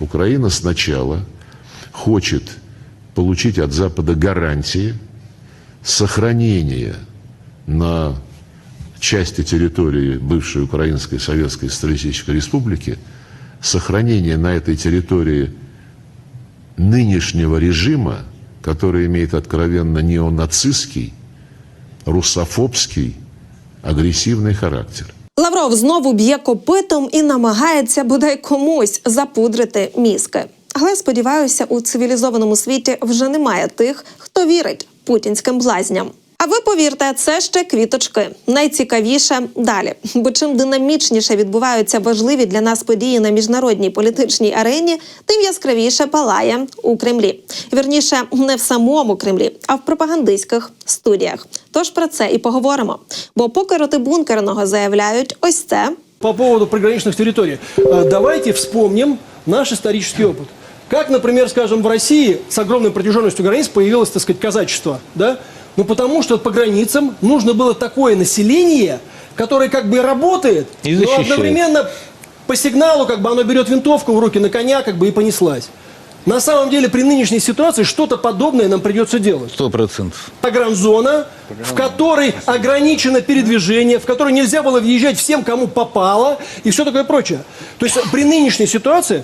Украина сначала хочет получить от Запада гарантии сохранения на части территории бывшей Украинской Советской Социалистической Республики, сохранения на этой территории нынешнего режима, который имеет откровенно неонацистский, русофобский, агрессивный характер. Лавров знову б'є копитом і намагається бодай комусь запудрити мізки. Але сподіваюся, у цивілізованому світі вже немає тих, хто вірить путінським блазням. А ви повірте, це ще квіточки. Найцікавіше далі. Бо чим динамічніше відбуваються важливі для нас події на міжнародній політичній арені, тим яскравіше палає у Кремлі. Вірніше, не в самому Кремлі, а в пропагандистських студіях. Тож про це і поговоримо. Бо поки роти бункерного заявляють ось це. По поводу приграничных территорий. Э, Давайте вспомним наш исторический опыт. Как, например, скажем, в России с огромной протяженностью границ появилось, так сказать, казачество, да? Ну, потому что по границам нужно было такое население, которое как бы работает, И но одновременно по сигналу как бы оно берет винтовку в руки на коня как бы и понеслась. На самом деле при нынешней ситуации что-то подобное нам придется делать. Сто процентов. Погранзона, в которой ограничено передвижение, в которой нельзя было въезжать всем, кому попало, и все такое прочее. То есть при нынешней ситуации,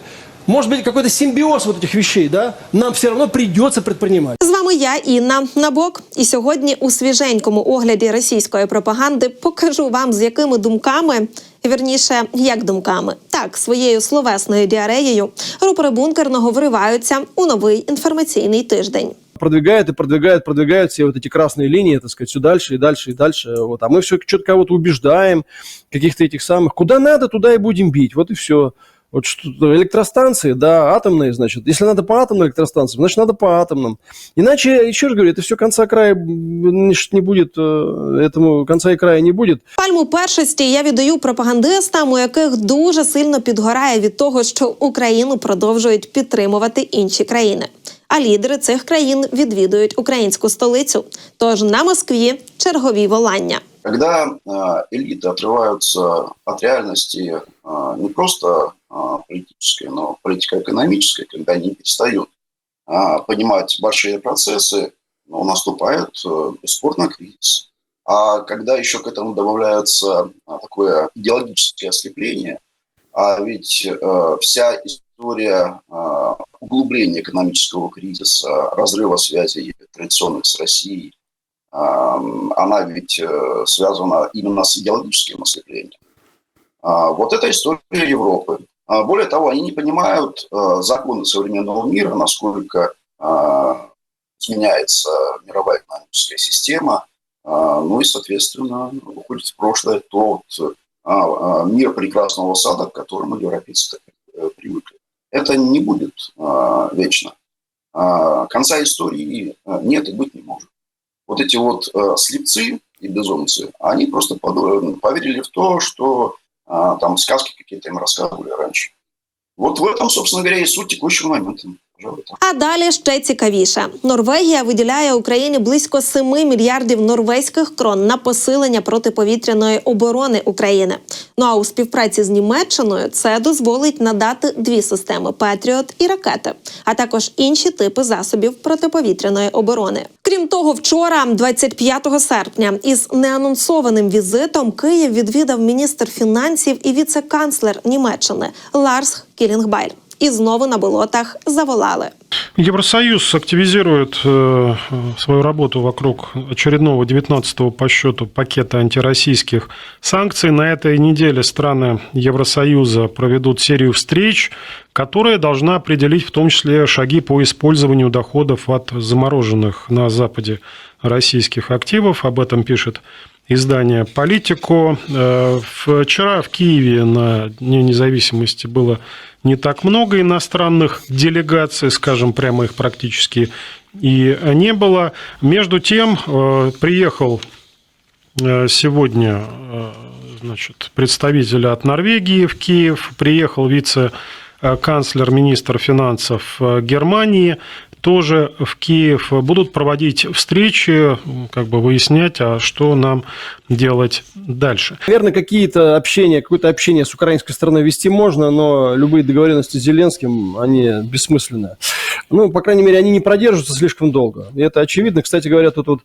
может быть, какой-то симбиоз вот этих вещей, да, нам все равно придется предпринимать. З вами я, Інна Набок. І сьогодні у свіженькому огляді російської пропаганди покажу вам, з якими думками, вірніше, як думками, так, своєю словесною діареєю, рупори бункерного вриваються у новий інформаційний тиждень. Продвигают и продвигают, продвигают все вот эти красные линии, так сказать, все дальше и дальше и дальше. Вот. А мы все что-то кого-то убеждаем, каких-то этих самых. Куда надо, туда и будем бить. Вот и все. Вот что электростанции, да, атомные, значит. Если надо по атомным электростанциям, значит, надо по атомным. Иначе, еще раз говорю, это все конца края м, не будет, э, этому конца и края не будет. Пальму першості я віддаю пропагандистам, у яких дуже сильно підгорає від того, що Україну продовжують підтримувати інші країни. А лідери цих країн відвідують українську столицю. Тож на Москві чергові волання. Когда э, элиты отрываются от реальности э, не просто э, политической, но политико-экономической, когда они перестают понимать большие процессы, ну, наступает э, бесспорно кризис. А когда еще к этому добавляется такое идеологическое ослепление, а ведь э, вся история углубления экономического кризиса, разрыва связей традиционных с Россией, она ведь э, связана именно с идеологическим ослеплением. А, Вот это история Европы. А, Более того, они не понимают э, законы современного мира, насколько а, изменяется мировая экономическая система, ну и, соответственно, уходит в прошлое тот мир прекрасного сада, к которому европейцы так э, привыкли. Это не будет вечно. Конца истории нет и быть не может вот эти вот э, слепцы и безумцы, они просто под- поверили в то, что э, там сказки какие-то им рассказывали раньше. Вот в этом, собственно говоря, и суть текущего момента. А далі ще цікавіше: Норвегія виділяє Україні близько 7 мільярдів норвезьких крон на посилення протиповітряної оборони України. Ну а у співпраці з Німеччиною це дозволить надати дві системи Петріот і ракети, а також інші типи засобів протиповітряної оборони. Крім того, вчора, 25 серпня, із неанонсованим візитом Київ відвідав міністр фінансів і віце-канцлер Німеччини Ларс Кілінгбайль. І знову на болотах заволали. Евросоюз активизирует э, свою работу вокруг очередного 19-го по счету пакета антироссийских санкций. На этой неделе страны Евросоюза проведут серию встреч, которая должна определить в том числе шаги по использованию доходов от замороженных на Западе российских активов. Об этом пишет издание «Политико». Э, Вчера в Киеве на Дне независимости было не так много иностранных делегаций, скажем, прямо их практически и не было. Между тем, э, приехал э, сегодня значит, представитель от Норвегии в Киев, приехал вице-канцлер, министр финансов э, Германии. тоже в Киев. Будут проводить встречи, как бы выяснять, а что нам делать дальше. Наверное, какие-то общения, какое-то общение с украинской стороной вести можно, но любые договоренности с Зеленским, они бессмысленны. Ну, по крайней мере, они не продержатся слишком долго. И это очевидно. Кстати говоря, тут вот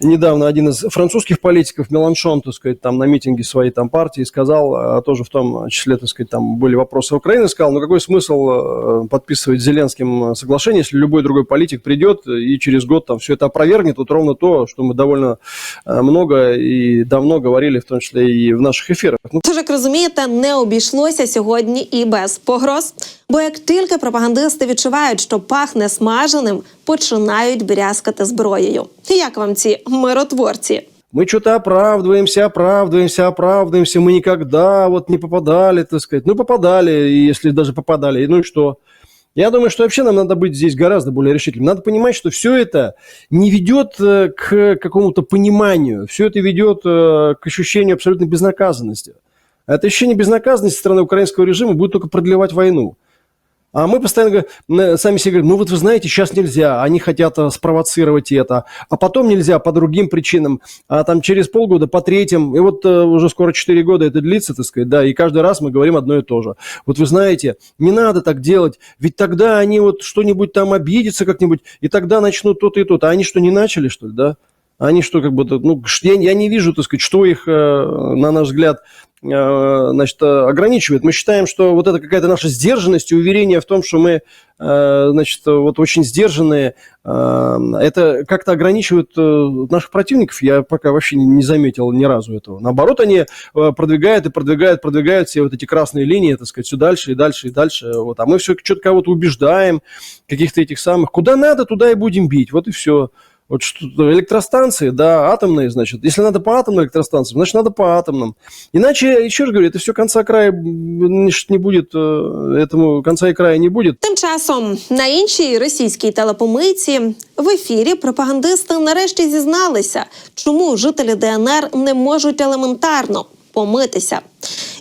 недавно один из французских политиков, Меланшон, так сказать, там на митинге своей там партии сказал, а тоже в том числе, так сказать, там были вопросы Украины, сказал, ну какой смысл э, подписывать с Зеленским соглашение, если любой другой политик придет и через год там все это опровергнет, вот ровно то, что мы довольно э, много и давно говорили, в том числе и в наших эфирах. Ну, Тож, як розумієте, не обійшлося сьогодні і без погроз. Бо як тільки пропагандисти відчувають, що пахне смаженим, починають брязкати зброєю. Як вам ці миротворці? мы что-то оправдываемся, оправдываемся, оправдываемся, мы никогда вот не попадали, так сказать. Ну, попадали, и если даже попадали, ну и что? Я думаю, что вообще нам надо быть здесь гораздо более решительным. Надо понимать, что все это не ведет э, к какому-то пониманию, все это ведет э, к ощущению абсолютной безнаказанности. А это ощущение безнаказанности со стороны украинского режима будет только продлевать войну. А мы постоянно э, сами себе говорим, ну вот вы знаете, сейчас нельзя, они хотят э, спровоцировать это, а потом нельзя по другим причинам, а там через полгода по третьим, и вот э, уже скоро 4 года это длится, так сказать, да, и каждый раз мы говорим одно и то же. Вот вы знаете, не надо так делать, ведь тогда они вот что-нибудь там обидятся как-нибудь, и тогда начнут то-то и то-то. А они что, не начали, что ли, да? Они что, как бы, ну, я, я не вижу, так сказать, что их, э, на наш взгляд, э, значит, э, ограничивает. Мы считаем, что вот это какая-то наша сдержанность и уверение в том, что мы, значит, вот очень сдержанные, это как-то ограничивает наших противников. Я пока вообще не заметил ни разу этого. Наоборот, они продвигают и продвигают, продвигают все вот эти красные линии, так сказать, все дальше и дальше и дальше. Вот. А мы все что-то кого-то убеждаем, каких-то этих самых. Куда надо, туда и будем бить. Вот и все. Вот что электростанции, да, атомные, значит. Если надо по атомным электростанциям, значит, надо по атомным. Иначе, еще раз говорю, это все конца края значит, не будет, э, этому конца и края не будет. Тим часом на іншій російській телепомийці в ефірі пропагандисти нарешті зізналися, чому жителі ДНР не можуть елементарно помитися.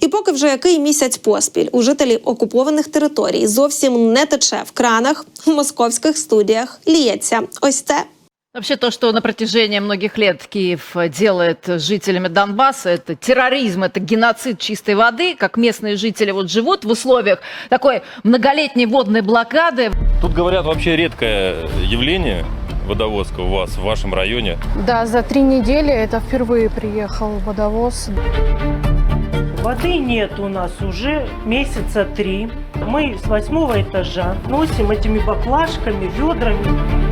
І поки вже який місяць поспіль у жителів окупованих територій зовсім не тече в кранах, в московських студіях ліється ось це. Вообще то, что на протяжении многих лет Киев делает жителями Донбасса, это терроризм, это геноцид чистой воды, как местные жители вот живут в условиях такой многолетней водной блокады. Тут говорят вообще редкое явление водовозка у вас в вашем районе. Да, за три недели это впервые приехал водовоз. Воды нет у нас уже месяца три. Мы с восьмого этажа носим этими баклажками, ведрами.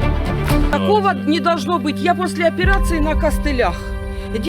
Такого не должно быть. Я после операции на костылях.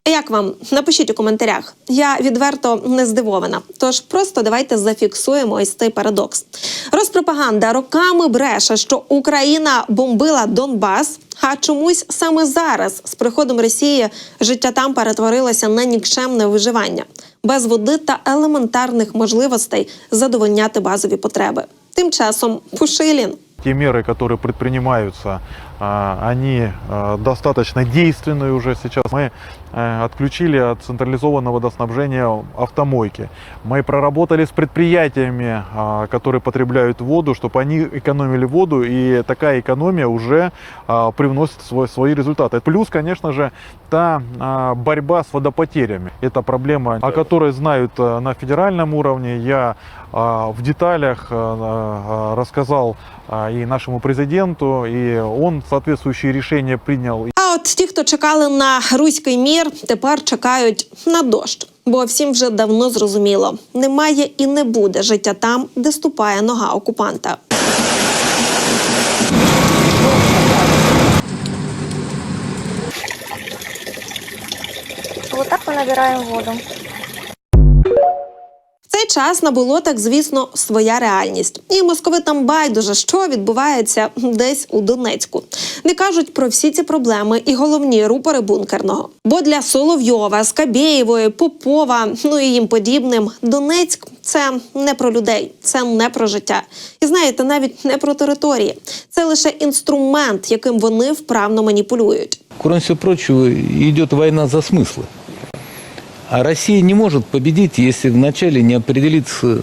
Як вам напишіть у коментарях? Я відверто не здивована. Тож просто давайте зафіксуємо ось цей парадокс. Розпропаганда роками бреше, що Україна бомбила Донбас. А чомусь саме зараз, з приходом Росії, життя там перетворилося на нікчемне виживання без води та елементарних можливостей задовольняти базові потреби. Тим часом Пушилін. те меры, которые предпринимаются, а, они а, достаточно действенные уже сейчас. Мы э, отключили от централизованного водоснабжения автомойки. Мы проработали с предприятиями, а, которые потребляют воду, чтобы они экономили воду, и такая экономия уже а, привносит свой- свои результаты. Плюс, конечно же, та а, борьба с водопотерями. Это проблема, о которой знают а, на федеральном уровне. Я а, в деталях а, а, рассказал а, и нашему президенту, и он соответствующие решения принял. А от ті, хто чекали на руський мір, тепер чекають на дощ. Бо всім вже давно зрозуміло, немає і не буде життя там, де ступає нога окупанта. Вот так мы набираем воду. Цей час на болотах, звісно, своя реальність. І московитам байдуже, що відбувається десь у Донецьку. Не кажуть про всі ці проблеми і головні рупори бункерного. Бо для Соловйова, Скабєєвої, Попова, ну і їм подібним, Донецьк це не про людей, це не про життя. І знаєте, навіть не про території. Це лише інструмент, яким вони вправно маніпулюють. Кроме всего прочего, идет война за смыслы. А Россия не может победить, если вначале не определится,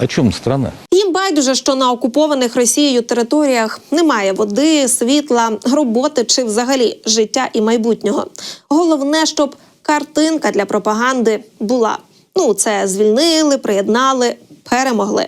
о чем страна. Їм Байдуже, що на окупованих Росією територіях немає води, світла, роботи чи взагалі життя і майбутнього. Головне, щоб картинка для пропаганди була. Ну, це звільнили, приєднали, перемогли.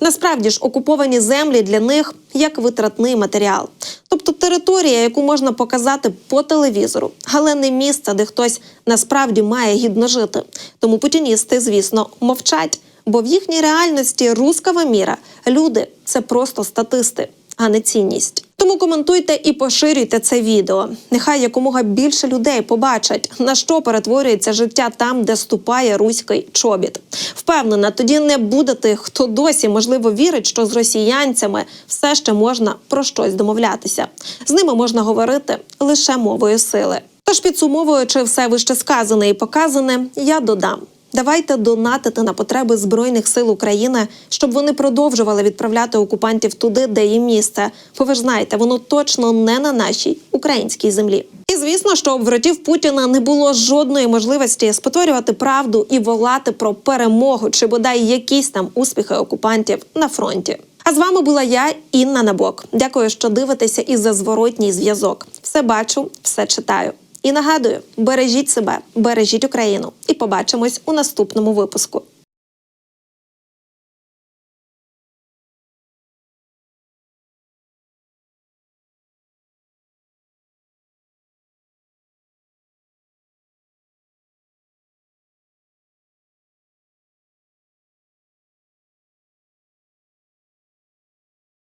Насправді ж окуповані землі для них як витратний матеріал, тобто територія, яку можна показати по телевізору, але не місце, де хтось насправді має гідно жити. Тому путіністи, звісно, мовчать, бо в їхній реальності рускава міра люди це просто статисти, а не цінність. Тому коментуйте і поширюйте це відео. Нехай якомога більше людей побачать, на що перетворюється життя там, де ступає руський чобіт. Впевнена, тоді не буде тих, хто досі можливо вірить, що з росіянцями все ще можна про щось домовлятися. З ними можна говорити лише мовою сили. Тож підсумовуючи все вище сказане і показане, я додам. Давайте донатити на потреби збройних сил України, щоб вони продовжували відправляти окупантів туди, де їм місце. Бо ви ж знаєте, воно точно не на нашій українській землі. І звісно, що в вратів Путіна не було жодної можливості спотворювати правду і волати про перемогу чи бодай якісь там успіхи окупантів на фронті. А з вами була я, Інна Набок. Дякую, що дивитеся і за зворотній зв'язок. Все бачу, все читаю. І нагадую: бережіть себе, бережіть Україну, і побачимось у наступному випуску.